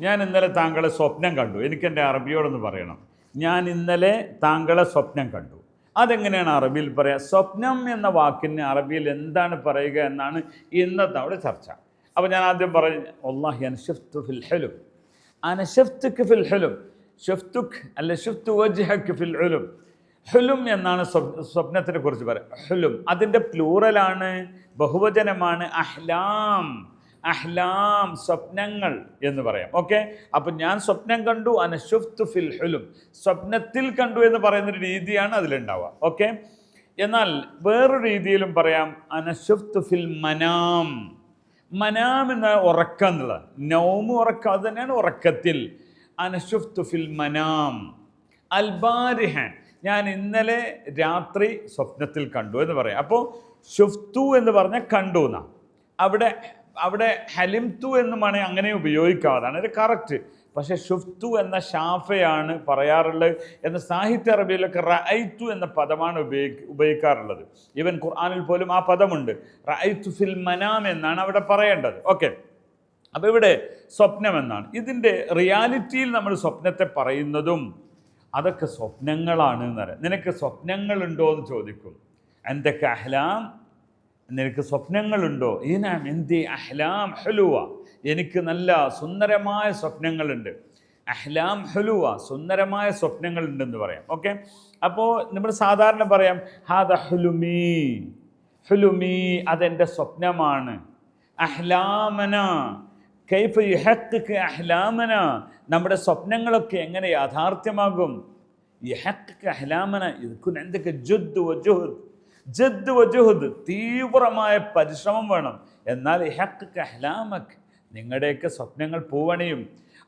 ഞാൻ ഇന്നലെ താങ്കളെ സ്വപ്നം കണ്ടു. എനിക്ക് എന്റെ അറബിയോടൊന്ന് പറയണം. ഞാൻ ഇന്നലെ താങ്കളെ സ്വപ്നം കണ്ടു. അതെങ്ങനെയാണ് അറബിയിൽ പറയുക സ്വപ്നം എന്ന വാക്കിന് അറബിയിൽ എന്താണ് പറയുക എന്നാണ് ഇന്നത്തെ അവിടെ ചർച്ച. അപ്പോൾ ഞാൻ ആദ്യം പറഞ്ഞു ഒല്ലാഹി അൻഷഫ്തു ഫിൽ ഹെലും. അനഷഫ്തുക്ക് ഫിൽ ഹെലും. ഷഫ്തുക്ക് അല്ല ഷഫ്തു വജ്ഹക്ക് ഫിൽ ഹുലും. ഹുലും എന്നാണ് സ്വപ്- സ്വപ്നത്തിനെ കുറിച്ച് പറയുക ഹുലും. അതിന്റെ പ്ലൂറലാണ് ബഹുവചനമാണ് അഹ്ലാം. അഹ്ലാം സ്വപ്നങ്ങൾ എന്ന് പറയാം. ഓക്കെ അപ്പം ഞാൻ സ്വപ്നം കണ്ടു അനഷുഫ്തു ഫിൽ ഹുലും. സ്വപ്നത്തിൽ കണ്ടു എന്ന് പറയുന്ന ഒരു രീതിയാണ് അതിലുണ്ടാവുക. ഓക്കെ എന്നാൽ വേറൊരു രീതിയിലും പറയാം അനഷുഫ്തു ഫിൽ മനാം. മനാം എന്ന ഉറക്കം എന്നുള്ളത്. നൗമ് ഉറക്കം അത് തന്നെയാണ് ഉറക്കത്തിൽ. അനഷുഫ്തു ഫിൽ മനാം. അൽബാരിഹ ഞാൻ ഇന്നലെ രാത്രി സ്വപ്നത്തിൽ കണ്ടു എന്ന് പറയാം. അപ്പോൾ ഷുഫ്തു എന്ന് പറഞ്ഞാൽ കണ്ടു എന്നാണ് അവിടെ അവിടെ ഹലിംതു എന്നുമാണ് അങ്ങനെ ഉപയോഗിക്കാതാണ് ഇത് കറക്റ്റ് പക്ഷേ ഷുഫ്തു എന്ന ഷാഫയാണ് പറയാറുള്ളത് എന്ന സാഹിത്യ അറബിയിലൊക്കെ റഅയ്തു എന്ന പദമാണ് ഉപയോഗി ഉപയോഗിക്കാറുള്ളത്. ഈവൻ ഖുർആാനിൽ പോലും ആ പദമുണ്ട്. റഅയ്തു ഫിൽ മനാം എന്നാണ് അവിടെ പറയേണ്ടത്. ഓക്കെ അപ്പോൾ ഇവിടെ സ്വപ്നം എന്നാണ്. ഇതിന്റെ റിയാലിറ്റിയിൽ നമ്മൾ സ്വപ്നത്തെ പറയുന്നതും അതൊക്കെ സ്വപ്നങ്ങളാണ് എന്ന് പറയാം. നിനക്ക് സ്വപ്നങ്ങളുണ്ടോ എന്ന് ചോദിക്കും. എന്തൊക്കെ അഹ്ലാം? നിനക്ക് സ്വപ്നങ്ങളുണ്ടോ? ഈനാം എന്തി അഹ്ലാം ഹലുവ. എനിക്ക് നല്ല സുന്ദരമായ സ്വപ്നങ്ങളുണ്ട്. അഹ്ലാം ഹലുവ സുന്ദരമായ സ്വപ്നങ്ങളുണ്ടെന്ന് പറയാം. ഓക്കെ? അപ്പോൾ നമ്മൾ സാധാരണ പറയാം ഹാദ ഹുലുമീ ഹുലുമീ അതെന്റെ സ്വപ്നമാണ്. അഹ്ലാമന കൈഫ് യുഹക്ക് അഹ്ലാമന. നമ്മുടെ സ്വപ്നങ്ങളൊക്കെ എങ്ങനെ യാഥാർത്ഥ്യമാകും? ഇഹക്ക് അഹ്ലാമന ഇതുക്കുന്ന എന്തൊക്കെ ജുദ് വജുഹദ് ജദ് വജുഹദ് തീവ്രമായ പരിശ്രമം വേണം. എന്നാൽ ഹക്ക് കഹ്ലാമക് നിങ്ങളുടെയൊക്കെ സ്വപ്നങ്ങൾ പൂവണിയും.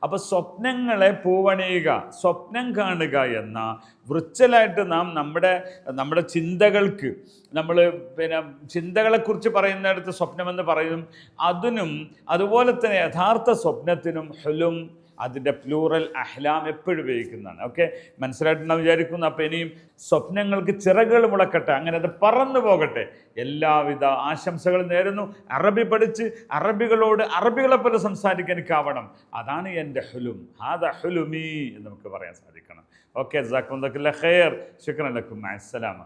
അപ്പോൾ സ്വപ്നങ്ങളെ പൂവണിയുക സ്വപ്നം കാണുക എന്ന വൃച്ചലായിട്ട് നാം നമ്മുടെ നമ്മുടെ ചിന്തകൾക്ക് നമ്മൾ പിന്നെ ചിന്തകളെക്കുറിച്ച് പറയുന്നിടത്ത് സ്വപ്നമെന്ന് പറയും. അതിനും അതുപോലെ തന്നെ യഥാർത്ഥ സ്വപ്നത്തിനും ഹുലും അതിന്റെ പ്ലൂറൽ അഹ്ലാം എപ്പോഴും ഉപയോഗിക്കുന്നതാണ്. ഓക്കെ മനസ്സിലായിട്ടുണ്ടെന്ന് വിചാരിക്കുന്നു? അപ്പോൾ ഇനിയും സ്വപ്നങ്ങൾക്ക് ചിറകുകൾ മുളക്കട്ടെ അങ്ങനെ അത് പറന്നു പോകട്ടെ. എല്ലാവിധ ആശംസകളും നേരുന്നു. അറബി പഠിച്ച് അറബികളോട് അറബികളെ പോലെ സംസാരിക്കാൻ എനിക്കാവണം അതാണ് എന്റെ ഹുലും. ഹാദ ഹുലുമി എന്ന് നമുക്ക് പറയാൻ സാധിക്കണം. ഓക്കെ ജാക്കും ഖൈർ. ശുക്രൻ ലക്കും അസ്സലാമ